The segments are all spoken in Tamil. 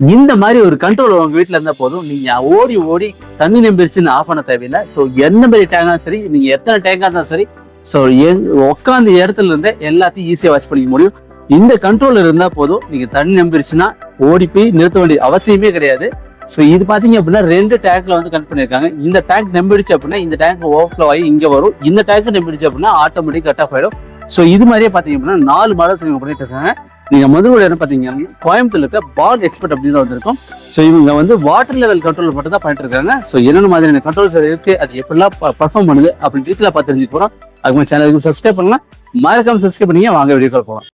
இந்த மாதிரி ஒரு கண்ட்ரோல் உங்க வீட்டில் இருந்தா போதும். நீங்க ஓடி ஓடி தண்ணி நம்பிருச்சுன்னு ஆஃப் பண்ண தேவையில்லை. ஸோ எந்த மாதிரி டேங்கா சரி நீங்க எத்தனை டேங்கா இருந்தாலும் சரி ஸோ உட்காந்த இடத்துல இருந்தே எல்லாத்தையும் ஈஸியா வாட்ச் பண்ணிக்க முடியும். இந்த கண்ட்ரோல் இருந்தா போதும். நீங்க தண்ணி நம்பிருச்சுன்னா ஓடி போய் நிறுத்த வேண்டிய அவசியமே கிடையாது. ஸோ இது பாத்தீங்க அப்படின்னா ரெண்டு டேங்க்ல வந்து கனெக்ட் பண்ணிருக்காங்க. இந்த டேங்க் நம்பிடுச்சு அப்படின்னா இந்த டேங்க் ஓவர்ஃப்ளோ ஆகி இங்க வரும். இந்த டேங்க் நம்பிடுச்சு அப்படின்னா ஆட்டோமேட்டிக் கட் ஆஃப் ஆயிடும். ஸோ இது மாதிரியே பாத்தீங்க அப்படின்னா நாலு மாடல்ஸ் இவங்க பண்ணிட்டு இருக்காங்க. நீங்கள் முதல்ல என்ன பார்த்தீங்கன்னா கோயம்புத்தூர்ல இருக்க பாட் எக்ஸ்பர்ட் அப்படின்னு வந்திருக்கும் ஸோ இவங்க வந்து வாட்டர் லெவல் கண்ட்ரோல் மட்டும் தான் பண்ணிட்டு இருக்காங்க. ஸோ என்னென்ன மாதிரியான கண்ட்ரோல்ஸ் இருக்கு அது எப்படிலாம் பர்ஃபார்ம் பண்ணுது அப்படின்னு டீட்டெயிலாக பார்த்து தெரிஞ்சுக்க போறோம். அதுக்கு சேனலுக்கு சப்ஸ்கிரைப் பண்ணலாம் மறக்காம சப்ஸ்கிரைப் பண்ணிங்க வாங்க வீடியோ போகலாம்.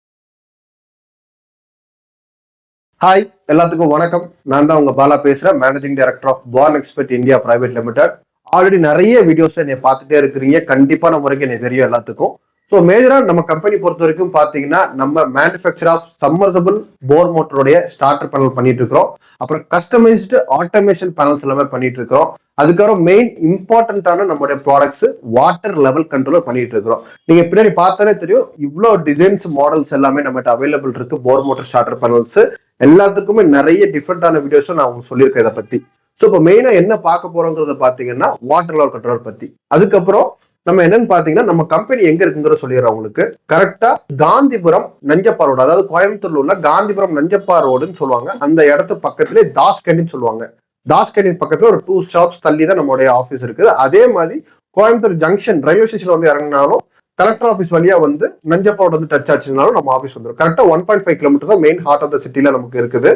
ஹாய் எல்லாத்துக்கும் வணக்கம். நான் தான் உங்க பாலா பேசுறேன். Managing director of Farm Expert India private limited already நிறைய வீடியோஸ்ல என்னை பார்த்துட்டே இருக்கிறீங்க. கண்டிப்பான முறைக்கு எனக்கு தெரியும் எல்லாத்துக்கும். ஸோ மேஜராக நம்ம கம்பெனி பொறுத்த வரைக்கும் பார்த்தீங்கன்னா நம்ம மேனுஃபேக்சர் ஆஃப் சம்மர்சபிள் போர் மோட்டருடைய ஸ்டார்டர் பேனல் பண்ணிட்டு இருக்கிறோம் அப்புறம் கஸ்டமைஸ்டு ஆட்டோமேஷன் பேனல்ஸ் எல்லாமே பண்ணிட்டு இருக்கிறோம் அதுக்கப்புறம் மெயின் இம்பார்ட்டண்ட்டான நம்மளுடைய ப்ராடக்ட்ஸ் வாட்டர் லெவல் கண்ட்ரோலர் பண்ணிட்டு இருக்கிறோம் நீங்க பின்னாடி பார்த்தாலே தெரியும் இவ்வளோ டிசைன்ஸ் மாடல்ஸ் எல்லாமே நம்மகிட்ட அவைலபிள் இருக்கு போர் மோட்டர் ஸ்டார்டர் பேனல்ஸ் எல்லாத்துக்குமே நிறைய டிஃப்ரெண்டான வீடியோஸும் நான் உங்களுக்கு சொல்லியிருக்கேன் இதை பத்தி. ஸோ இப்போ மெயினாக என்ன பார்க்க போறோங்கிறத பார்த்தீங்கன்னா வாட்டர் லெவல் கண்ட்ரோலர் பத்தி. அதுக்கப்புறம் நம்ம என்னன்னு பாத்தீங்கன்னா நம்ம கம்பெனி எங்க இருக்குங்கிற சொல்லிடுறோம் உங்களுக்கு. கரெக்டா காந்திபுரம் நஞ்சப்பா ரோடு. அதாவது கோயம்புத்தூர்ல உள்ள காந்திபுரம் நஞ்சப்பா ரோடுன்னு சொல்லுவாங்க. அந்த இடத்து பக்கத்திலே தாஸ் கேண்டின் சொல்லுவாங்க. தாஸ் கேண்டின் பக்கத்துல ஒரு டூ ஸ்டாப்ஸ் தள்ளி தான் நம்மளுடைய ஆஃபீஸ் இருக்குது. அதே மாதிரி கோயம்புத்தூர் ஜங்ஷன் ரயில்வே ஸ்டேஷன்ல வந்து இறங்கினாலும் கலெக்டர் ஆஃபீஸ் வழியா வந்து நஞ்சப்பா ரோடு வந்து டச் ஆச்சுனாலும் நம்ம ஆஃபீஸ் வந்துடும் கரெக்டா ஒன் பாயிண்ட் ஃபைவ் கிலோமீட்டர் தான் மெயின் ஹார்ட் ஆஃப் த சிட்டில நமக்கு இருக்குது.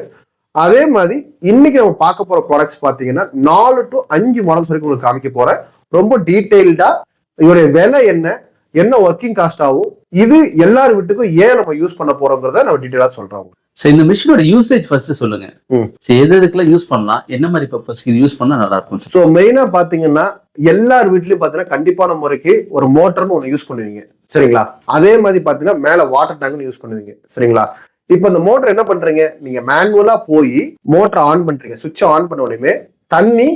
அதே மாதிரி இன்னைக்கு நம்ம பார்க்க போற ப்ராடக்ட்ஸ் பாத்தீங்கன்னா நாலு டு அஞ்சு மாடல்ஸ் வரைக்கும் உங்களுக்கு காமிக்க போறேன். ரொம்ப டீட்டெயில்டா இதோடைய விலை என்ன? என்ன ஒர்க்கிங் காஸ்ட் ஆகும்? இது எல்லார் வீட்டுக்கும் ஏன் நம்ம யூஸ் பண்ண போறோங்கிறத நம்ம டீடைலா சொல்றோம் ஸோ இந்த மிஷினோட யூசேஜ் ஃபர்ஸ்ட் சொல்லுங்க. ஸோ எது எதுக்கெல்லாம் யூஸ் பண்ணலாம் என்ன மாதிரி பர்பஸ்க்கு இது யூஸ் பண்ணா நல்லா இருக்கும் ஸோ மெயினா பாத்தீங்கன்னா எல்லார் வீட்லயும் பாத்தீங்கன்னா கண்டிப்பான முறைக்கு ஒரு மோட்டர்னு ஒன்று யூஸ் பண்ணுவீங்க. சரிங்களா? அதே மாதிரி பாத்தீங்கன்னா மேல வாட்டர் டேங்க்னு யூஸ் பண்ணுவீங்க. சரிங்களா? இப்போ இந்த மோட்டர் என்ன பண்றீங்க? நீங்க மேனுவலா போய் மோட்டர் ஆன் பண்றீங்க. சுவிட்ச் ஆன் பண்ண உடனே தண்ணி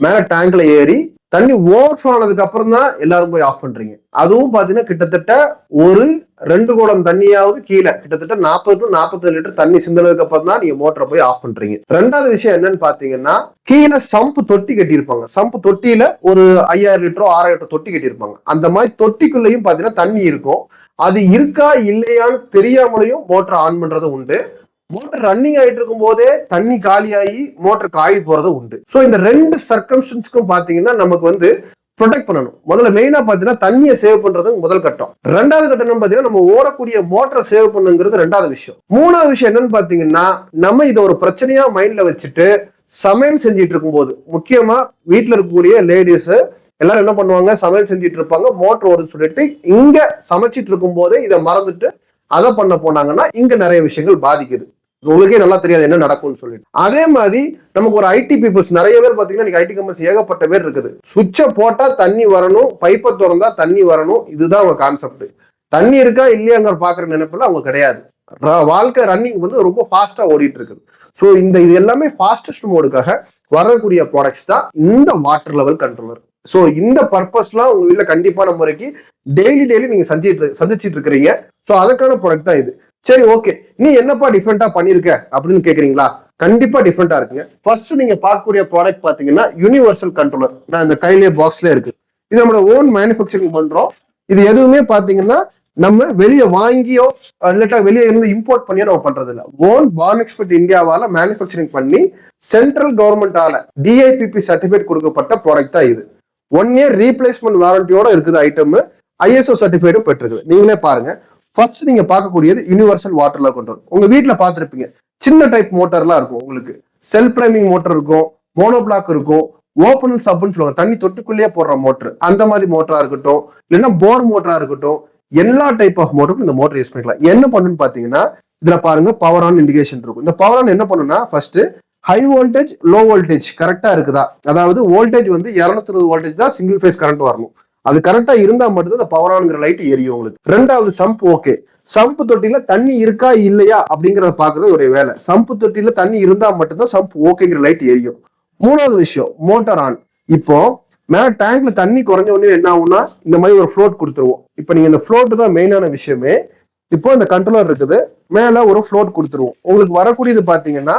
மேல டேங்க்ல ஏறி தண்ணி ஓவர்ஃப்ளோ ஆனதுக்கு அப்புறம் தான் எல்லாரும் போய் ஆஃப் பண்றீங்க. அதுவும் பாத்தீங்கன்னா கிட்டத்தட்ட ஒரு ரெண்டு குடம் தண்ணியாவது கீழே கிட்டத்தட்ட நாற்பது டு நாற்பத்தஞ்சு லிட்டர் தண்ணி சிந்தனதுக்கு அப்புறம் தான் நீங்க மோட்டரை போய் ஆஃப் பண்றீங்க. ரெண்டாவது விஷயம் என்னன்னு பாத்தீங்கன்னா கீழே சம்பு தொட்டி கட்டியிருப்பாங்க. சம்பு தொட்டியில ஒரு ஐயாயிரம் லிட்டரோ ஆறாயிரம் லிட்டர் தொட்டி கட்டியிருப்பாங்க. அந்த மாதிரி தொட்டிக்குள்ளேயும் பாத்தீங்கன்னா தண்ணி இருக்கும். அது இருக்கா இல்லையான்னு தெரியாமலையும் மோட்டரை ஆன் பண்றது உண்டு. மோட்டர் ரன்னிங் ஆயிட்டு இருக்கும் போதே தண்ணி காலியாகி மோட்டர் காயில் போறது உண்டு. ஸோ இந்த ரெண்டு சர்க்கம்ஸ்டன்ஸ்க்கும் பாத்தீங்கன்னா நமக்கு வந்து ப்ரொடெக்ட் பண்ணணும். முதல்ல மெயினா பாத்தீங்கன்னா தண்ணியை சேவ் பண்றது முதல் கட்டம். ரெண்டாவது கட்டம் பாத்தீங்கன்னா நம்ம ஓடக்கூடிய மோட்டரை சேவ் பண்ணுங்கிறது ரெண்டாவது விஷயம். மூணாவது விஷயம் என்னன்னு பாத்தீங்கன்னா நம்ம இதை ஒரு பிரச்சனையா மைண்ட்ல வச்சுட்டு சமையல் செஞ்சுட்டு இருக்கும்போது முக்கியமா வீட்டில் இருக்கக்கூடிய லேடிஸ் எல்லாரும் என்ன பண்ணுவாங்க? சமையல் செஞ்சுட்டு இருப்பாங்க. மோட்டர் ஓடுன்னு சொல்லிட்டு இங்க சமைச்சிட்டு இருக்கும் போதே இதை மறந்துட்டு அதை பண்ண போனாங்கன்னா இங்க நிறைய விஷயங்கள் பாதிக்குது. உங்களுக்கே நல்லா தெரியாது என்ன நடக்கும்னு சொல்லிட்டு. அதே மாதிரி நமக்கு ஒரு ஐடி பீப்புள்ஸ் நிறைய பேர் பார்த்தீங்கன்னா ஐடி கம்பெனிஸ் ஏகப்பட்ட பேர் இருக்குது. சுவிட்சை போட்டால் தண்ணி வரணும் பைப்பை திறந்தா தண்ணி வரணும் இதுதான் அவங்க கான்செப்ட் தண்ணி இருக்கா இல்லையாங்கிற பார்க்குற நினைப்புல அவங்க கிடையாது. வாழ்க்கை ரன்னிங் வந்து ரொம்ப ஃபாஸ்ட்டாக ஓடிட்டு இருக்குது ஸோ இந்த இது எல்லாமே ஃபாஸ்டஸ்ட் மோடுக்காக வரக்கூடிய ப்ராடக்ட்ஸ் தான் இந்த வாட்டர் லெவல் கண்ட்ரோலர் ஸோ இந்த பர்பஸ்லாம் உங்கள் வீட்டில் கண்டிப்பான முறைக்கு டெய்லி டெய்லி நீங்கள் சந்திச்சிட்டு சந்திச்சிட்டு இருக்கிறீங்க ஸோ அதுக்கான ப்ராடக்ட் தான் இது. சரி ஓகே நீ என்னப்பா டிஃப்ரெண்டா பண்ணிருக்க? அப்படின்னு கேக்குறீங்களா? கண்டிப்பா டிஃப்ரெண்டா இருக்குங்க. ஃபர்ஸ்ட் நீங்க பார்க்கக்கூடிய ப்ராடக்ட் பாத்தீங்கன்னா யூனிவர்சல் கண்ட்ரோலர் நான் இந்த கையிலேயே பாக்ஸ்ல இருக்கு. இது நம்மளோட ஓன் மேனுஃபேக்சரிங் பண்றோம். இது எதுவுமே பாத்தீங்கன்னா நம்ம வெளியே வாங்கியோ இல்லாட்டா வெளியே இருந்து இம்போர்ட் பண்ணியோ நம்ம பண்றது இல்ல ஓன் பான் எக்ஸ்பர்ட் இந்தியாவால மேனுஃபேக்சரிங் பண்ணி சென்ட்ரல் கவர்மெண்டால டிஐபிபி சர்டிபிகேட் கொடுக்கப்பட்ட ப்ராடக்ட் தான் இது. ஒன் இயர் ரீப்ளேஸ்மெண்ட் வாரண்டியோட இருக்குது ஐட்டம் ஐஎஸ்ஓ சர்டிஃபைடும் பெற்றிருக்குது நீங்களே பாருங்க. ஃபர்ஸ்ட் நீங்க பார்க்கக்கூடியது யூனிவர்சல் வாட்டர்ல கொண்டு வரும். உங்க வீட்டுல பார்த்திருப்பீங்க. சின்ன டைப் மோட்டர்லாம் இருக்கும் உங்களுக்கு. செல்ஃப் பிரைமிங் மோட்டர் இருக்கும் மோனோ பிளாக் இருக்கும் ஓப்பன் சப்புன்னு சொல்லுவாங்க. தண்ணி தொட்டுக்குள்ளேயே போடுற மோட்டர் அந்த மாதிரி மோட்டரா இருக்கட்டும் இல்லைன்னா போர் மோட்டரா இருக்கட்டும் எல்லா டைப் ஆஃப் மோட்டருக்கும் இந்த மோட்டர் யூஸ் பண்ணிக்கலாம். என்ன பண்ணுன்னு பாத்தீங்கன்னா இதுல பாருங்க பவர் ஆன் இண்டிகேஷன் இருக்கும். இந்த பவர் ஆன் என்ன பண்ணுன்னா first high voltage low voltage கரெக்டா இருக்குதா? அதாவது வோல்டேஜ் வந்து இருநூத்தி வோல்டேஜ் தான் சிங்கிள் ஃபேஸ் கரண்ட் வரணும். அது கரெக்டா இருந்தா மட்டும்தான் இந்த பவர் ஆன்ங்கிற லைட் எரியும் உங்களுக்கு. ரெண்டாவது சம்ப் ஓகே சம்பு தொட்டியில தண்ணி இருக்கா இல்லையா அப்படிங்கறத பாக்குறது ஒரு வேலை. சம்பு தொட்டியில தண்ணி இருந்தா மட்டும்தான் சம்ப் ஓகேங்கிற லைட் எரியும். மூணாவது விஷயம் மோட்டார் ஆன் இப்போ மேல டேங்க்ல தண்ணி குறைஞ்ச உடனே என்ன ஆகும்னா இந்த மாதிரி ஒரு ஃப்ளோட் கொடுத்துருவோம். இப்போ நீங்க இந்த ஃப்ளோட் தான் மெயினான விஷயமே. இப்போ இந்த கண்ட்ரோலர் இருக்குது. மேல ஒரு ஃப்ளோட் கொடுத்துருவோம். உங்களுக்கு வரக்கூடியது பாத்தீங்கன்னா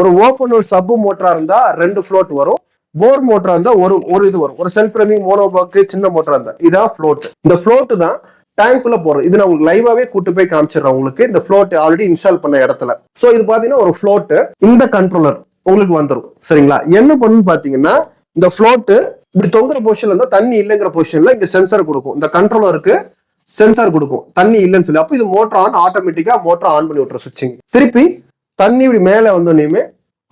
ஒரு ஓப்பன் ஒரு சப்பு மோட்டரா இருந்தா ரெண்டு ஃப்ளோட் வரும். போர் மோட்டரா இருந்தா ஒரு ஒரு இது வரும். ஒரு செல்ஃப் ரன்னிங் மோனோபாக்கு சின்ன மோட்டரா இருந்தா. இதான் ஃப்ளோட் இந்த ஃப்ளோட் தான் டேங்க்குள்ள போறது இது நான் உங்களுக்கு லைவாவே கூட்டு போய் காமிச்சிடுறேன் உங்களுக்கு. இந்த ஃப்ளோட் ஆல்ரெடி இன்ஸ்டால் பண்ண இடத்துல. சோ இது பாத்தீங்கன்னா ஒரு ஃப்ளோட் இந்த கண்ட்ரோலர் உங்களுக்கு வந்துடும் சரிங்களா? என்ன பண்ணுன்னு பாத்தீங்கன்னா இந்த ஃப்ளோட்டு இப்படி தொங்குற பொசிஷன்ல இருந்தா தண்ணி இல்லைங்கிற பொசிஷன்ல இங்க சென்சார் கொடுக்கும். இந்த கண்ட்ரோலருக்கு சென்சார் கொடுக்கும். தண்ணி இல்லைன்னு சொல்லி. அப்போ இது மோட்டர் ஆன் ஆட்டோமேட்டிக்கா மோட்டர் ஆன் பண்ணி விட்டுரும் சுவிட்சிங் திருப்பி தண்ணி இப்படி மேலே வந்தோடனே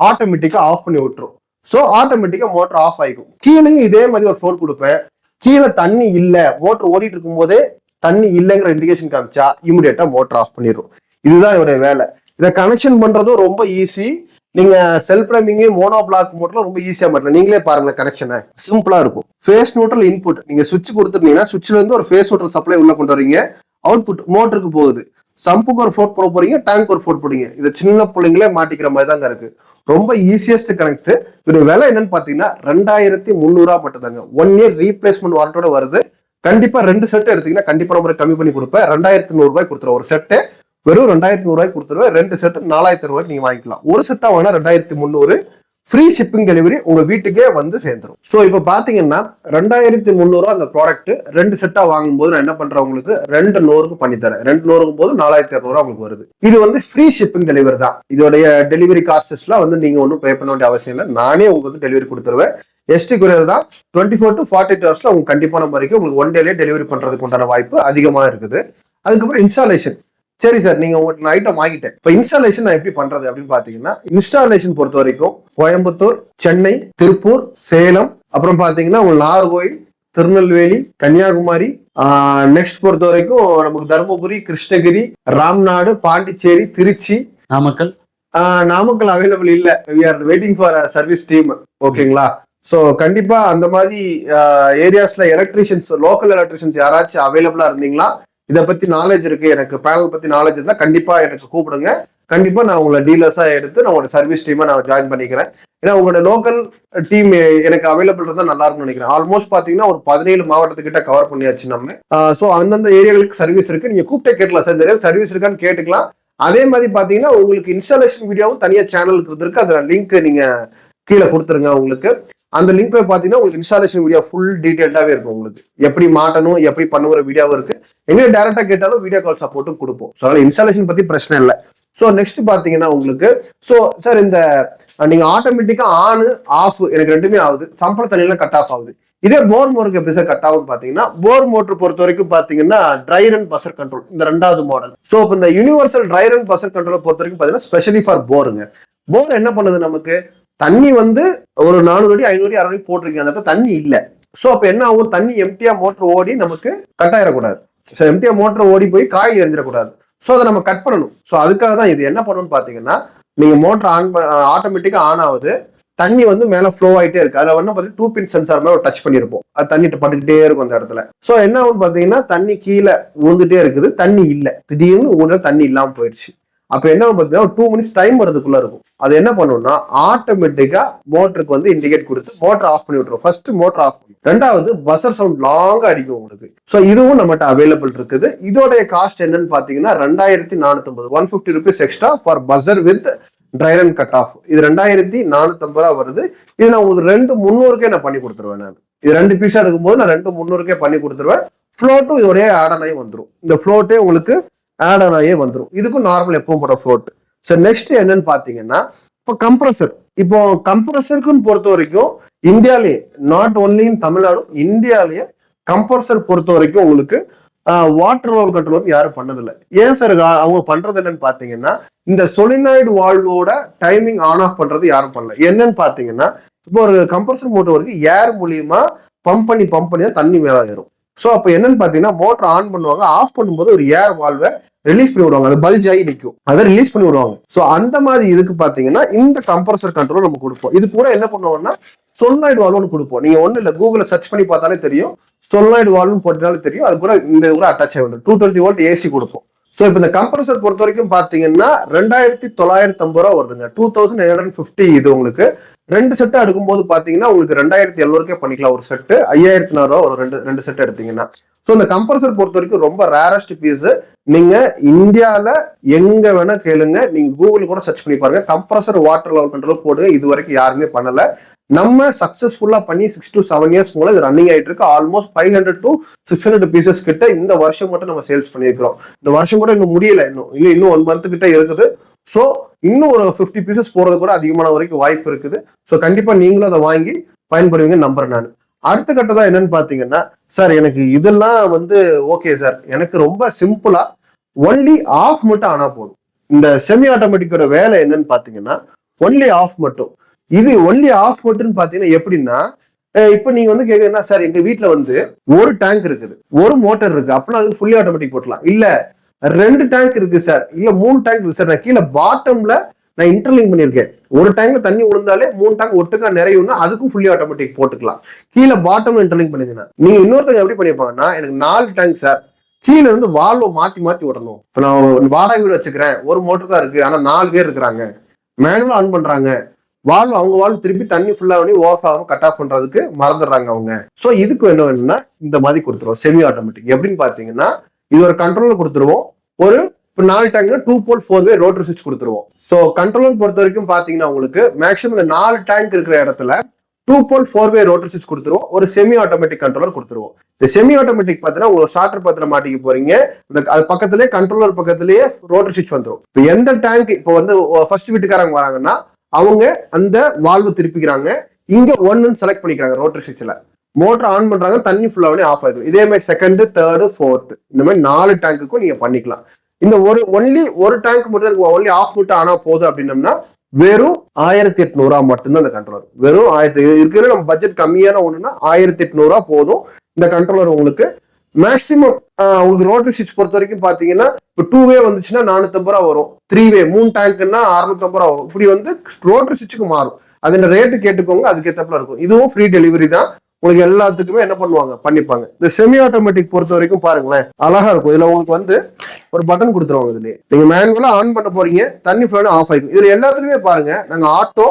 ஆட்டோமேட்டிக்கா ஆஃப் பண்ணி விட்டுரும். ஸோ ஆட்டோமேட்டிக்காக மோட்டர் ஆஃப் ஆகிக்கும் கீழேயும் இதே மாதிரி ஒரு ஃபோர் கொடுப்பேன். கீழே தண்ணி இல்லை. மோட்டர் ஓடிட்டு இருக்கும்போதே தண்ணி இல்லைங்கிற இண்டிகேஷன் காமிச்சா இமிடியேட்டாக மோட்டர் ஆஃப் பண்ணிடும் இதுதான் இவருடைய வேலை. இதை கனெக்ஷன் பண்ணுறதும் ரொம்ப ஈஸி நீங்கள் செல்ஃப் ப்ரைமிங் மோனோ பிளாக் மோட்டரில் ரொம்ப ஈஸியாக மாட்டலாம் நீங்களே பாருங்களேன் கனெக்ஷனை சிம்பிளாக இருக்கும். ஃபேஸ் நியூட்ரல் இன்புட் நீங்கள் சுவிட்ச் கொடுத்துருந்தீங்கன்னா சுவிட்ச்லேருந்து ஒரு ஃபேஸ் நியூட்ரல் சப்ளை உள்ளே கொண்டு வரீங்க. அவுட்புட் மோட்டருக்கு போகுது. சம்புக்கு ஒரு ஃபோட் போட போறீங்க டேங்க் ஒரு ஃபோட் போடுங்க இது சின்ன பிள்ளைங்களே மாட்டிக்கிற மாதிரி தாங்க இருக்கு. ரொம்ப ஈஸியஸ்ட் கனெக்ட் இதோட விலை என்னன்னு பாத்தீங்கன்னா ரெண்டாயிரத்தி முந்நூறுரூவா மட்டும்தாங்க. ஒன் இயர் ரீப்ளேஸ்மெண்ட் வாரண்டோட வருது. கண்டிப்பா ரெண்டு செட் எடுத்தீங்கன்னா கண்டிப்பா நம்ம கம்மி பண்ணி கொடுப்பேன். ரெண்டாயிரத்தி நூறுரூவாய் கொடுத்துருவோம் ஒரு செட்டு வெறும் ரெண்டாயிரத்தி நூறுரூவாய்க்கு கொடுத்துருவேன். ரெண்டு செட்டு நாலாயிரத்தி ரூபாய்க்கு நீங்க வாங்கிக்கலாம். ஒரு செட்டா வாங்கினா ரெண்டாயிரத்தி முந்நூறு. ஃப்ரீ ஷிப்பிங் டெலிவரி உங்க வீட்டுக்கே வந்து சேர்ந்துரும். ஸோ இப்போ பாத்தீங்கன்னா ரெண்டாயிரத்தி முந்நூறுவா அந்த ப்ராடக்ட் ரெண்டு செட்டா வாங்கும்போது நான் என்ன பண்றேன் உங்களுக்கு ரெண்டு நூறுக்கு பண்ணி தரேன். ரெண்டு நூறுக்கும் போது நாலாயிரத்தி இரநூறுவா உங்களுக்கு வருது. இது வந்து ஃப்ரீ ஷிப்பிங் டெலிவரி தான். இதோடைய டெலிவரி காஸ்டஸ்லாம் வந்து நீங்க ஒன்றும் பே பண்ண வேண்டிய அவசியம் இல்லை. நானே உங்களுக்கு டெலிவரி கொடுத்துருவேன். எஸ்டி குரியர் தான். டுவெண்ட்டி ஃபோர் டு ஃபார்ட்டி ஹவர்ஸ்ல உங்களுக்கு கண்டிப்பான முறைக்கு உங்களுக்கு ஒன் டேலேயே டெலிவரி பண்றதுக்கு உண்டான வாய்ப்பு அதிகமாக இருக்குது. அதுக்கப்புறம் இன்ஸ்டாலேஷன் சரி சார் நீங்க உங்களுக்கு ஐட்டம் வாங்கிட்டேன். இப்போ இன்ஸ்டாலேஷன் நான் எப்படி பண்றது அப்படின்னு பாத்தீங்கன்னா இன்ஸ்டாலேஷன் பொறுத்த வரைக்கும் கோயம்புத்தூர் சென்னை திருப்பூர் சேலம் அப்புறம் பாத்தீங்கன்னா உங்களுக்கு நாகர்கோயில் திருநெல்வேலி கன்னியாகுமரி நெக்ஸ்ட் பொறுத்த வரைக்கும் நமக்கு தருமபுரி கிருஷ்ணகிரி ராம்நாடு பாண்டிச்சேரி திருச்சி. நாமக்கல். ஆஹ் நாமக்கல் அவைலபிள் இல்ல. We are waiting for service team ஓகேங்களா ஸோ கண்டிப்பா அந்த மாதிரி ஏரியாஸ்ல எலக்ட்ரிஷியன்ஸ் லோக்கல் எலக்ட்ரிஷியன்ஸ் யாராச்சும் அவைலபிளா இருந்தீங்களா இதை பத்தி நாலேஜ் இருக்கு. எனக்கு பேனல் பத்தி நாலேஜ் இருந்தா கண்டிப்பா எனக்கு கூப்பிடுங்க. கண்டிப்பா நான் உங்களை டீலர்ஸா எடுத்து நான் உங்களோட சர்வீஸ் டீமை நான் ஜாயின் பண்ணிக்கிறேன். ஏன்னா உங்களோட லோக்கல் டீம் எனக்கு அவைலபிள் இருந்தா நல்லா இருக்கும்னு நினைக்கிறேன். ஆல்மோஸ்ட் பாத்தீங்கன்னா ஒரு பதினேழு மாவட்டத்துக்கிட்ட கவர் பண்ணியாச்சு நம்ம. ஸோ அந்தந்த ஏரியாவுக்கு சர்வீஸ் இருக்கு. நீங்க கூப்பிட்டே கேட்கலாம் சார் இந்த சர்வீஸ் இருக்கான்னு கேட்டுக்கலாம். அதே மாதிரி பாத்தீங்கன்னா உங்களுக்கு இன்ஸ்டாலேஷன் வீடியோவும் தனியா சேனலுக்கு இருக்கு அதுல லிங்க் நீங்க கீழே கொடுத்துருங்க உங்களுக்கு. அந்த லிங்க் போய் பார்த்தீங்கன்னா உங்களுக்கு இன்ஸ்டாலேஷன் வீடியோ ஃபுல் டீட்டெயில்டாகவே இருக்கும் உங்களுக்கு. எப்படி மாட்டணும் எப்படி பண்ணுற வீடியோவும் இருக்கு. எங்கே டேரெக்டாக கேட்டாலும் வீடியோ கால் சப்போர்ட்டும் கொடுப்போம். ஸோ அதனால் இன்ஸ்டாலேஷன் பற்றி பிரச்சனை இல்லை. ஸோ நெக்ஸ்ட் பார்த்தீங்கன்னா உங்களுக்கு ஸோ சார் இந்த நீங்கள் ஆட்டோமேட்டிக்காக ஆனு ஆஃப் எனக்கு ரெண்டுமே ஆகுது. சம்பள தண்ணியெல்லாம் கட் ஆஃப் ஆகுது. இதே போர் மோட்டருக்கு எப்படி சார் கட் ஆகும்னு பார்த்தீங்கன்னா போர் மோட்டர் பொறுத்த வரைக்கும் பார்த்தீங்கன்னா ட்ரை ரன் பசர் கண்ட்ரோல் இந்த ரெண்டாவது மாடல் ஸோ இப்போ இந்த universal dry run buzzer control பொறுத்த வரைக்கும் பார்த்தீங்கன்னா ஸ்பெஷலி ஃபார் போருங்க போர் என்ன பண்ணுது நமக்கு? தண்ணி வந்து ஒரு நானூறு அடி ஐநூறு அடி அறுநூறு போட்டிருக்கீங்க. அந்த இடத்துல தண்ணி இல்லை. ஸோ அப்போ என்ன ஆகும்? தண்ணி எம்டியா மோட்டர் ஓடி நமக்கு கட் ஆயிடக்கூடாது ஸோ எம்டியா மோட்டர் ஓடி போய் காயில் எரிஞ்சிடக்கூடாது. ஸோ அதை நம்ம கட் பண்ணணும். ஸோ அதுக்காக தான் இது. என்ன பண்ணணும்னு பார்த்தீங்கன்னா நீங்கள் மோட்டர் ஆன் ஆட்டோமேட்டிக்காக ஆன் ஆகுது. தண்ணி வந்து மேலே ஃப்ளோ ஆகிட்டே இருக்கு. அதில் வந்து பார்த்தீங்கன்னா டூ பின் சென்சார் மேலே டச் பண்ணியிருப்போம் அது தண்ணி பட்டுக்கிட்டே இருக்கும் அந்த இடத்துல. ஸோ என்ன ஆகும்னு பார்த்தீங்கன்னா தண்ணி கீழே விழுந்துட்டே இருக்குது. தண்ணி இல்லை. திடீர்னு ஊரில் தண்ணி இல்லாமல் போயிடுச்சு அப்போ என்ன பார்த்தீங்கன்னா டூ மினிட்ஸ் டைம் வரதுக்குள்ள இருக்கும். அது என்ன பண்ணும்னா ஆட்டோமேட்டிக்காக மோட்டருக்கு வந்து இண்டிகேட் கொடுத்து மோட்டர் ஆஃப் பண்ணி விட்டுரும். ஃபர்ஸ்ட் மோட்டர் ஆஃப் பண்ணி. ரெண்டாவது பஸ்ஸர் சவுண்ட் லாங்காக அடிக்கும் உங்களுக்கு. ஸோ இதுவும் நம்மகிட்ட அவைலபிள் இருக்குது. இதோடைய காஸ்ட் என்னன்னு பார்த்தீங்கன்னா ரெண்டாயிரத்தி நானூற்றம்பது one fifty rupees extra for buzzer with dry run cut off இது ரெண்டாயிரத்தி நானூற்றம்பது ரூபா வருது. இது நான் ஒரு ரெண்டு முந்நூறுக்கே நான் பண்ணி கொடுத்துருவேன் நான். இது ரெண்டு பீஸாக எடுக்கும்போது நான் ரெண்டு முந்நூறுக்கே பண்ணி கொடுத்துருவேன். ஃப்ளோட்டும் இதோடைய ஆடனாயும் வந்துடும் இந்த ஃப்ளோட்டே உங்களுக்கு ஆட் ஆகியே வந்துடும் இதுக்கும் நார்மல் எப்பவும் போடுற ஃப்ளோட் ஸோ நெக்ஸ்ட் என்னன்னு பாத்தீங்கன்னா இப்போ கம்ப்ரஸர் இப்போ கம்ப்ரஸருக்குன்னு பொறுத்த வரைக்கும் இந்தியாலேயே நாட் ஒன்லி இன் தமிழ்நாடு இந்தியாலேயே கம்ப்ரஸர் பொறுத்த வரைக்கும் உங்களுக்கு வாட்டர் வால் கண்ட்ரோல் யாரும் பண்ணதில்லை. ஏன் சார் அவங்க பண்றது என்னன்னு பாத்தீங்கன்னா இந்த சொலினாய்டு வால்வோட டைமிங் ஆன் ஆஃப் பண்றது யாரும் பண்ணல. என்னன்னு பாத்தீங்கன்னா இப்போ ஒரு கம்ப்ரஸர் மோட்டர் வரைக்கும் ஏர் மூலியமா பம்ப் பண்ணி பம்ப் பண்ணி தான் தண்ணி மேலே ஏறும். ஸோ அப்போ என்னன்னு பார்த்தீங்கன்னா மோட்டர் ஆன் பண்ணுவாங்க ஆஃப் பண்ணும்போது ஒரு ஏர் வால்வை ரிலீஸ் பண்ணி விடுவாங்க. அது பல்ஜ் ஆகி நிற்கும் அதை ரிலீஸ் பண்ணி விடுவாங்க. ஸோ அந்த மாதிரி இதுக்கு பார்த்தீங்கன்னா இந்த கம்ப்ரஸர் கண்ட்ரோல் நம்ம கொடுப்போம். இது கூட என்ன பண்ணுவோம்னா சொல்லாய்டு வால்வ்னு கொடுப்போம். நீங்கள் ஒன்றும் இல்லை கூகுளில் சர்ச் பண்ணி பார்த்தாலே தெரியும். சொல்லாய்டு வால்வ்னு போட்டாலே தெரியும். அது கூட இந்த கூட அட்டாச் ஆகி டூ டுவெண்ட்டி வோல்ட் ஏசி கொடுப்போம். ஸோ இப்போ இந்த கம்ப்ரஸர் பொறுத்த வரைக்கும் பார்த்தீங்கன்னா ரெண்டாயிரத்தி தொள்ளாயிரத்தி ஐம்பது ரூபா வருதுங்க. Two thousand eight hundred fifty இது உங்களுக்கு. ரெண்டு செட்டு எடுக்கும்போது பார்த்தீங்கன்னா உங்களுக்கு ரெண்டாயிரத்தி எழுநூறுக்கே பண்ணிக்கலாம். ஒரு செட்டு ஐயாயிரத்தி நானூறுவா ஒரு ரெண்டு ரெண்டு செட் எடுத்தீங்கன்னா. ஸோ இந்த கம்ப்ரஸர் பொறுத்த வரைக்கும் ரொம்ப ரேரஸ்ட் பீஸ் நீங்க இந்தியாவில் எங்க வேணா கேளுங்க. நீங்க கூகுள் கூட சர்ச் பண்ணி பாருங்க. கம்ப்ரஸர் வாட்டர் லெவல் கண்ட்ரோல் போடுங்க. இது வரைக்கும் யாருமே பண்ணலை. நம்ம சக்சஸ்ஃபுல்லா பண்ணி சிக்ஸ் டு செவன் இயர்ஸ் மூலம் இது ரன்னிங் ஆயிட்டு இருக்கு almost five hundred to six hundred pieces கிட்ட இந்த வருஷம் மட்டும் நம்ம சேல்ஸ் பண்ணியிருக்கிறோம். இந்த வருஷம் கூட இன்னும் முடியல இன்னும். இன்னும் இன்னும் ஒன் மந்த் கிட்ட இருக்குது. ஸோ இன்னும் ஒரு ஃபிஃப்டி பீசஸ் போறது கூட அதிகமான வரைக்கும் வாய்ப்பு இருக்குது. ஸோ கண்டிப்பா நீங்களும் அதை வாங்கி பயன்படுவீங்க நம்புறேன் நான். அடுத்த கட்டதா என்னன்னு பாத்தீங்கன்னா சார் எனக்கு இதெல்லாம் வந்து ஓகே சார் எனக்கு ரொம்ப சிம்பிளா ஒன்லி ஆஃப் மட்டும் ஆனா போதும். இந்த செமி ஆட்டோமேட்டிக்கோட வேலை என்னன்னு பாத்தீங்கன்னா ஒன்லி ஆஃப் மட்டும். இது ஒன்லி ஆஃப் போட்டுன்னு பாத்தீங்கன்னா எப்படின்னா இப்போ இப்ப நீங்க வந்து கேக்குறீங்கன்னா சார் எங்க வீட்டுல வந்து ஒரு டேங்க் இருக்குது. ஒரு மோட்டர் இருக்கு. அப்படின்னா அதுக்கு ஃபுல்லி ஆட்டோமேட்டிக் போட்டலாம் இல்ல ரெண்டு டேங்க் இருக்கு சார். இல்ல மூணு டேங்க் இருக்கு சார். நான் கீழே பாட்டம்ல நான் இன்டர்லிங் பண்ணியிருக்கேன். ஒரு டேங்க்ல தண்ணி விழுந்தாலே மூணு டேங்க் ஒட்டுக்கா நிறையும்னா அதுக்கும் ஃபுல்லி ஆட்டோமேட்டிக் போட்டுக்கலாம். கீழே பாட்டம்ல இன்டர்லிங் பண்ணிருந்தீங்கன்னா நீங்க இன்னொருத்தங்க எப்படி பண்ணிருப்பாங்கன்னா எனக்கு நாலு டேங்க் சார். கீழே இருந்து வால்வை மாத்தி மாத்தி விடணும். இப்ப நான் வாடகை வீடு வச்சுக்கிறேன். ஒரு மோட்டர் தான் இருக்கு. ஆனா நாலு பேர் இருக்கிறாங்க. மேனுவல் ஆன் பண்றாங்க. வால்வு அவங்க வால்வு திருப்பி தண்ணி ஃபுல்லா பண்ணி ஓஃப் ஆகும் கட் ஆஃப் பண்றதுக்கு மறந்துடுறாங்க அவங்க. சோ இதுக்கு என்ன வேணும்னா இந்த மாதிரி கொடுத்துருவோம். செமி ஆட்டோமேட்டிக் எப்படின்னு பாத்தீங்கன்னா இது ஒரு கண்ட்ரோலர் கொடுத்துருவோம். ஒரு இப்போ நாலு டேங்க்ல two pole four way rotor சுவிட்ச் கொடுத்துருவோம். ஸோ கண்ட்ரோலர் பொறுத்த வரைக்கும் பார்த்தீங்கன்னா உங்களுக்கு மேக்ஸிமம் இந்த நாலு டேங்க் இருக்கிற இடத்துல two pole four way rotor சுவிட்ச் கொடுத்துருவோம். ஒரு செமி ஆட்டோமேட்டிக் கண்ட்ரோலர் கொடுத்துருவோம். இந்த செமி ஆட்டோமேட்டிக் பார்த்தீங்கன்னா உங்களுக்கு ஸ்டார்டர் பத்திர மாட்டிக்க போறீங்க. அது பக்கத்துலேயே கண்ட்ரோலர் பக்கத்துலேயே ரோட்டர் சுவிட்ச் வந்துடும் இப்போ எந்த டேங்க் இப்போ வந்து ஃபர்ஸ்ட் வீட்டுக்காரங்க வராங்கன்னா அவங்க அந்த வால்வு திருப்பிக்கிறாங்க. இங்க ஒன்னு செலக்ட் பண்ணிக்கிறாங்க ரோட்டர் சுவிட்சில் மோட்டர் ஆன் பண்றாங்க தண்ணி ஃபுல்லாவே ஆஃப் ஆயிடும் இதே மாதிரி செகண்ட் தேர்டு ஃபோர்த் இந்த மாதிரி நாலு டேங்குக்கும் நீங்க பண்ணிக்கலாம். இந்த ஒரு ஒன்லி ஒரு டேங்க் மட்டும் ஒன்லி ஆஃப் மட்டும் ஆனா போதும் அப்படின்னம்னா வெறும் ஆயிரத்தி எட்நூறுவா மட்டும்தான் இந்த கண்ட்ரோலர் வெறும் ஆயிரத்தி இருக்கிற நம்ம பட்ஜெட் கம்மியான ஒண்ணுன்னா ஆயிரத்தி எட்நூறுவா போதும். இந்த கண்ட்ரோலர் உங்களுக்கு மேக்சிமம் உங்களுக்கு ரோட்டரி சுவிட்ச் பொறுத்த வரைக்கும் பாத்தீங்கன்னா இப்போ டூ வே வந்துச்சுன்னா நானூத்தம்பது ரூபா வரும். த்ரீ வே மூணு டேங்க்னா அறுநூத்தம்பது ரூபா வரும். இப்படி வந்து ரோட்டரி சுவிட்சுக்கு மாறும். அதோட ரேட்டு கேட்டுக்கோங்க அதுக்கு இருக்கும். இதுவும் ஃப்ரீ டெலிவரி தான். உங்களுக்கு எல்லாத்துக்குமே என்ன பண்ணுவாங்க? பண்ணிப்பாங்க. இந்த செமி ஆட்டோமேட்டிக் பொறுத்த வரைக்கும் பாருங்களேன் அழகா இருக்கும். இதுல உங்களுக்கு வந்து ஒரு பட்டன் கொடுத்துருவாங்க இதுல நீங்க மேனுவலா ஆன் பண்ண போறீங்க தண்ணி ஃபுல்லா ஆஃப் ஆயிக்கும். இதுல எல்லாத்துலயுமே பாருங்க நாங்க ஆட்டோ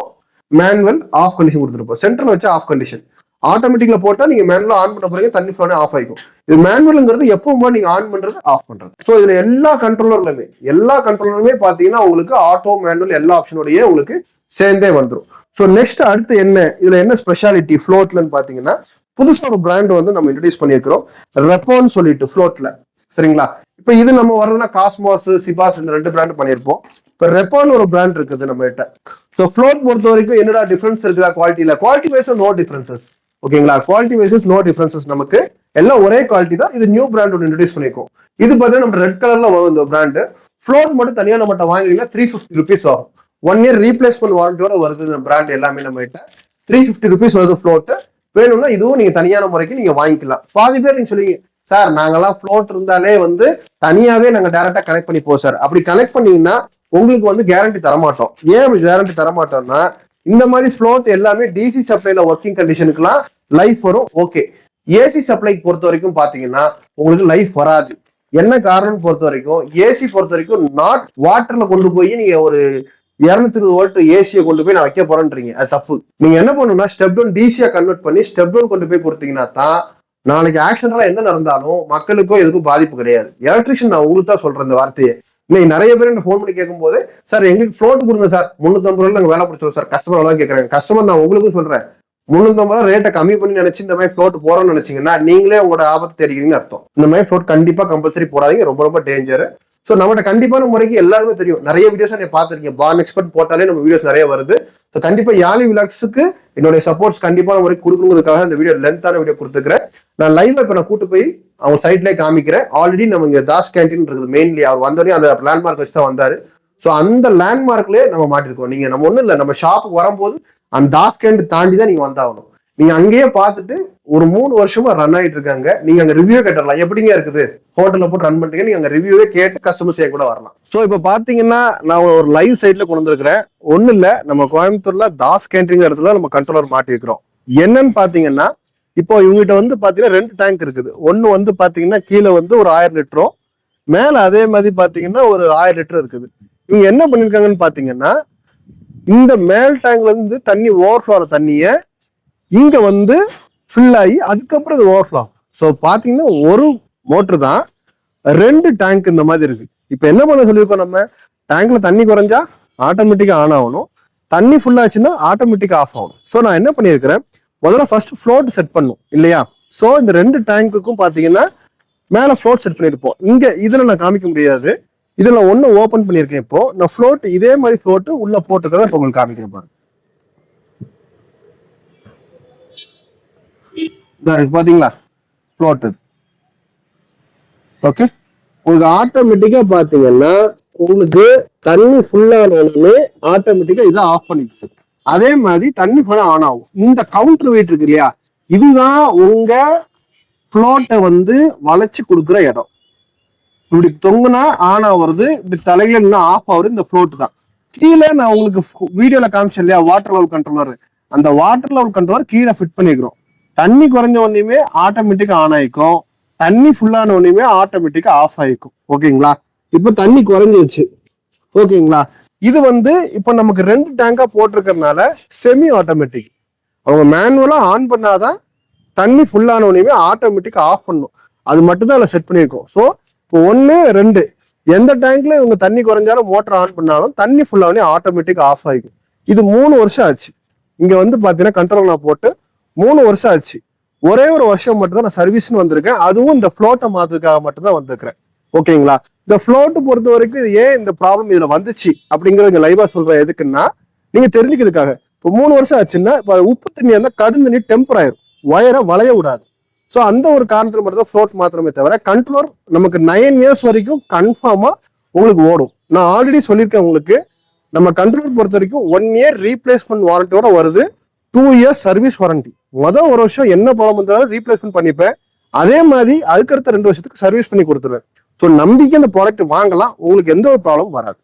மேனுவல் ஆஃப் கண்டிஷன் கொடுத்துருப்போம். சென்டர்ல வச்சு ஆஃப் கண்டிஷன் ஆட்டோமேட்டிக்ல போட்டா நீங்க மேனுவலா ஆன் பண்ண போறீங்க தண்ணி ஃபுல்லா ஆஃப் ஆயிக்கும். இது மேனுவலுங்கிறது எப்பவுமே நீங்க ஆன் பண்றது ஆஃப் பண்றது. சோ இதுல எல்லா கண்ட்ரோலர்லுமே எல்லா கண்ட்ரோலருமே பாத்தீங்கன்னா உங்களுக்கு ஆட்டோ மேனுவல் எல்லா ஆப்ஷனோடய உங்களுக்கு சேர்ந்தே வந்துடும் ஸோ நெக்ஸ்ட் அடுத்து என்ன? இதுல என்ன ஸ்பெஷாலிட்டி ஃப்ளோட்லன்னு பாத்தீங்கன்னா புதுசா ஒரு பிராண்ட் வந்து நம்ம இன்ட்ரடியூஸ் பண்ணியிருக்கிறோம். ரெப்போன்னு சொல்லிட்டு ஃப்ளோட்ல சரிங்களா? இப்போ இது நம்ம வர்றதுன்னா காஸ்மாஸ் சிபாஸ் இந்த ரெண்டு பிராண்ட் பண்ணியிருப்போம். இப்போ ரெப்பான் ஒரு பிராண்ட் இருக்குது நம்ம கிட்ட ஸோ ஃப்ளோட் பொறுத்த வரைக்கும் என்னடா டிஃபரன்ஸ் இருக்குதா குவாலிட்டியில குவாலிட்டி வைஸ் நோ டிஃபரன்சஸ் ஓகேங்களா குவாலிட்டி வைசஸ் நோ டிஃபரன்சஸ் நமக்கு எல்லாம் ஒரே குவாலிட்டி தான். இது நியூ பிராண்ட் ஒன்று இன்ட்ரடியூஸ் பண்ணியிருக்கோம் இது பார்த்தீங்கன்னா நம்ம ரெட் கலர்ல வரும் இந்த பிராண்டு ஃப்ளோட் மட்டும் தனியாக நம்மகிட்ட வாங்குறீங்கன்னா த்ரீ ஃபிஃப்டி ருபீஸ் ஆகும் ஒன் இயர் ரீப்ளேஸ்மெண்ட் வாரண்டியோட வருது இந்த பிராண்ட் எல்லாமே நம்ம கிட்ட. த்ரீ ஃபிஃப்டி ருபீஸ் வருது ஃப்ளோட்டு வேணும்னா இதுவும் நீங்க தனியான முறைக்கு நீங்க வாங்கிக்கலாம். பாதி பேர் நீங்க சொல்லுவீங்க சார் நாங்கெல்லாம் ஃப்ளோட் இருந்தாலே வந்து தனியாகவே நாங்கள் டேரெக்டாக கனெக்ட் பண்ணி போ சார். அப்படி கனெக்ட் பண்ணீங்கன்னா உங்களுக்கு வந்து கேரண்டி தரமாட்டோம். ஏன் அப்படி கேரண்டி தரமாட்டோம்னா இந்த மாதிரி ஃப்ளோட் எல்லாமே டிசி சப்ளைல ஒர்க்கிங் கண்டிஷனுக்குலாம் லைஃப் வரும் ஓகே ஏசி சப்ளைக்கு பொறுத்த வரைக்கும் பாத்தீங்கன்னா உங்களுக்கு லைஃப் வராது. என்ன காரணம் பொறுத்த வரைக்கும் ஏசி பொறுத்த வரைக்கும் நாட் வாட்டர்ல கொண்டு போய் நீங்க ஒரு இருநூத்தி இருபது வோல்ட் ஏசியை கொண்டு போய் நான் வைக்க போறேன்றீங்க. அது தப்பு. நீங்க என்ன பண்ணணும்னா ஸ்டெப் டவுன் டிசியா கன்வெர்ட் பண்ணி ஸ்டெப் டவுன் கொண்டு போய் கொடுத்தீங்கன்னா தான் நாளைக்கு ஆக்சிடென்ட்லாம் என்ன நடந்தாலும் மக்களுக்கும் எதுக்கும் பாதிப்பு கிடையாது. எலக்ட்ரிஷியன் நான் உங்களுக்கு தான் சொல்றேன் இந்த வார்த்தையை. இன்னைக்கு நிறைய பேர் என்ன ஃபோன் பண்ணி கேட்கும்போது சார் எங்களுக்கு ஃப்ளோட் கொடுங்க சார். முந்நூற்றம்பது ரூபாய் நாங்கள் வேலை பிடிச்சோம் சார். கஸ்டமர் எல்லாம் கேட்கறாங்க கஸ்டமர் நான் உங்களுக்கும் சொல்றேன். முந்நூத்தம்பது ரூபா ரேட்டை கம்மி பண்ணி நினைச்சு இந்த மாதிரி ஃப்ளோட் போறோம்னு நினைச்சீங்கன்னா நீங்களே உங்களோட ஆபத்து தெரிவிக்கிறீங்கன்னு அர்த்தம். இந்த மாதிரி ஃப்ளோட் கண்டிப்பா கம்பல்சரி போடாதீங்க. ரொம்ப ரொம்ப டேஞ்சர் ஸோ நம்மகிட்ட கண்டிப்பான முறைக்கு எல்லாருமே தெரியும். நிறைய வீடியோஸ் நீங்க பார்த்துருக்கீங்க. பான் எக்ஸ்பர்ட் போட்டாலே நம்ம வீடியோஸ் நிறைய வருது. ஸோ கண்டிப்பா யாலி விலாக்ஸுக்கு என்னுடைய சப்போர்ட்ஸ் கண்டிப்பான முறைக்கு கொடுக்கணுங்கிறதுக்காக இந்த வீடியோ லென்த்தான வீடியோ கொடுத்துக்கிறேன் நான் லைவ் இப்போ நான் கூட்டு போய் அவங்க சைட்லேயே காமிக்கிறேன். ஆல்ரெடி நம்ம இங்க தாஸ் கேன்டீன் இருக்குது. மெயின்லி அவர் வந்தோடனே அந்த லேண்ட்மார்க் வச்சு தான் வந்தாரு. ஸோ அந்த லேண்ட்மார்க்லேயே நம்ம மாட்டிருக்கோம். நீங்க நம்ம ஒன்றும் இல்லை. நம்ம ஷாப்புக்கு வரும்போது அந்த தாஸ்கண்ட் தாண்டி தான் நீங்க வந்தாகணும். நீங்க அங்கேயே பார்த்துட்டு ஒரு மூணு வருஷமா ரன் ஆயிட்டு இருக்காங்க. நீங்க அங்க ரிவ்யூ கேட்டுடலாம். எப்படிங்க இருக்குது? ஹோட்டல்ல போட்டு ரன் பண்ணிட்டீங்க. நீங்க அங்க ரிவ்யூவே கேட்டு கஸ்டமர்ஸ் கூட வரலாம். சோ இப்போ பாத்தீங்கன்னா நான் ஒரு லைவ் சைட்ல கொண்டு வந்திருக்கிறேன் ஒண்ணு இல்ல நம்ம கோயம்புத்தூர்ல தாஸ் கேண்டரிங் இடத்துல நம்ம கண்ட்ரோலர் மாட்டிருக்கிறோம் என்னன்னு பாத்தீங்கன்னா இப்போ இவங்ககிட்ட வந்து பாத்தீங்கன்னா ரெண்டு டேங்க் இருக்குது. ஒன்று வந்து பாத்தீங்கன்னா கீழே வந்து ஒரு ஆயிரம் லிட்டரும் மேல அதே மாதிரி பாத்தீங்கன்னா ஒரு ஆயிரம் லிட்டர் இருக்குது. இவங்க என்ன பண்ணிருக்காங்கன்னு பாத்தீங்கன்னா இந்த மேல் டேங்க்ல இருந்து தண்ணி ஓவர்ஃப்ளோ ஆகிற தண்ணிய இங்க வந்து ஃபில் ஆகி அதுக்கப்புறம் இது ஓவர்ஃப்ளோ ஸோ பாத்தீங்கன்னா ஒரு மோட்டர் தான் ரெண்டு டேங்க் இந்த மாதிரி இருக்கு. இப்போ என்ன பண்ண சொல்லியிருக்கோம் நம்ம? டேங்க்ல தண்ணி குறைஞ்சா ஆட்டோமேட்டிக்கா ஆன் ஆகணும். தண்ணி ஃபுல் ஆச்சுன்னா ஆட்டோமேட்டிக்கா ஆஃப் ஆகணும். ஸோ நான் என்ன பண்ணியிருக்கிறேன்? முதல்ல ஃபர்ஸ்ட் ஃப்ளோட் செட் பண்ணும் இல்லையா? ஸோ இந்த ரெண்டு டேங்க்குக்கும் பாத்தீங்கன்னா மேல ஃப்ளோட் செட் பண்ணியிருப்போம். இங்க இதுல நான் காமிக்க முடியாது. இதுல ஒன்று ஓபன் பண்ணியிருக்கேன் இப்போ. நான் ஃப்ளோட் இதே மாதிரி ஃப்ளோட் உள்ள போட்டுக்கிறத இப்போ உங்களுக்கு காமிக்கிறேன் பாருங்க பாத்தீங்களா? ஃப்ளோட் ஓகே உங்களுக்கு ஆட்டோமேட்டிக்கா பாத்தீங்கன்னா உங்களுக்கு தண்ணி ஃபுல்லான உடனே ஆட்டோமேட்டிக்கா இதை ஆஃப் பண்ணிடுச்சு. அதே மாதிரி தண்ணி ஃபுல்லா ஆன் ஆகும். இந்த கவுண்டர் வெயிட் இருக்கு இல்லையா? இதுதான் உங்க ஃப்ளோட்டை வந்து வளைச்சு கொடுக்குற இடம். இப்படி தொங்குனா ஆன் ஆகுறது இப்படி தலையில இன்னும் ஆஃப் ஆகுறது இந்த ஃப்ளோட் தான். கீழே நான் உங்களுக்கு வீடியோல காமிச்சேன் இல்லையா வாட்டர் லெவல் கண்ட்ரோலர் அந்த வாட்டர் லெவல் கண்ட்ரோலர் கீழே ஃபிட் பண்ணிக்கிறோம். தண்ணி குறைஞ்ச உடனேயுமே ஆட்டோமேட்டிக்கா ஆன் ஆயிக்கும். தண்ணி ஃபுல்லான உடனேயுமே ஆட்டோமேட்டிக்கா ஆஃப் ஆயிக்கும். ஓகேங்களா இப்போ தண்ணி குறைஞ்சிருச்சு. ஓகேங்களா இது வந்து இப்போ நமக்கு ரெண்டு டேங்கா போட்டிருக்கறனால செமி ஆட்டோமேட்டிக் அவங்க மேனுவலா ஆன் பண்ணாதான் தண்ணி ஃபுல்லான உடனேயுமே ஆட்டோமேட்டிக் ஆஃப் பண்ணும். அது மட்டும்தான் அதில் செட் பண்ணியிருக்கோம். ஸோ இப்போ ஒன்று ரெண்டு. எந்த டேங்க்ல இவங்க தண்ணி குறைஞ்சாலும் மோட்டர் ஆன் பண்ணாலும் தண்ணி ஃபுல்லாகவே ஆட்டோமேட்டிக் ஆஃப் ஆகிக்கும் இது மூணு வருஷம் ஆச்சு. இங்கே வந்து பார்த்தீங்கன்னா கண்ட்ரோல் நான் போட்டு மூணு வருஷம் ஆச்சு. ஒரே ஒரு வருஷம் மட்டும் தான் நான் சர்வீஸ்னு வந்திருக்கேன். அதுவும் இந்த ஃப்ளோட்டை மாற்றுறதுக்காக மட்டும் தான் வந்திருக்கிறேன். ஓகேங்களா இந்த ஃப்ளோட்டு பொறுத்த வரைக்கும் இது ஏன் இந்த ப்ராப்ளம் இதில் வந்துச்சு அப்படிங்கிறத இங்கே லைவாக சொல்கிறேன் எதுக்குன்னா நீங்கள் தெரிஞ்சுக்கிறதுக்காக. இப்போ மூணு வருஷம் ஆச்சுன்னா இப்போ உப்பு தண்ணி இருந்தால் கடும் தண்ணி டெம்பர் ஆயிரும். ஒயரை வளைய விடாது ஸோ அந்த ஒரு காரணத்தில் மட்டும்தான் ஃப்ளோட் மாத்திரமே தவிர கண்ட்ரோலர் நமக்கு நைன் இயர்ஸ் வரைக்கும் கன்ஃபார்மாக உங்களுக்கு ஓடும். நான் ஆல்ரெடி சொல்லியிருக்கேன் உங்களுக்கு நம்ம கண்ட்ரோலர் பொறுத்த வரைக்கும் ஒன் இயர் ரீப்ளேஸ்மெண்ட் வாரண்டியோட வருது டூ இயர்ஸ் சர்வீஸ் வாரண்டி மொதல் ஒரு வருஷம் என்ன ப்ராப்ளம் இருந்தாலும் ரீப்ளேஸ்மெண்ட் பண்ணிப்பேன். அதே மாதிரி அதுக்கடுத்த ரெண்டு வருஷத்துக்கு சர்வீஸ் பண்ணி கொடுத்துருவேன். ஸோ நம்பிக்கை அந்த ப்ராடக்ட் வாங்கலாம் உங்களுக்கு எந்த ஒரு ப்ராப்ளம் வராது.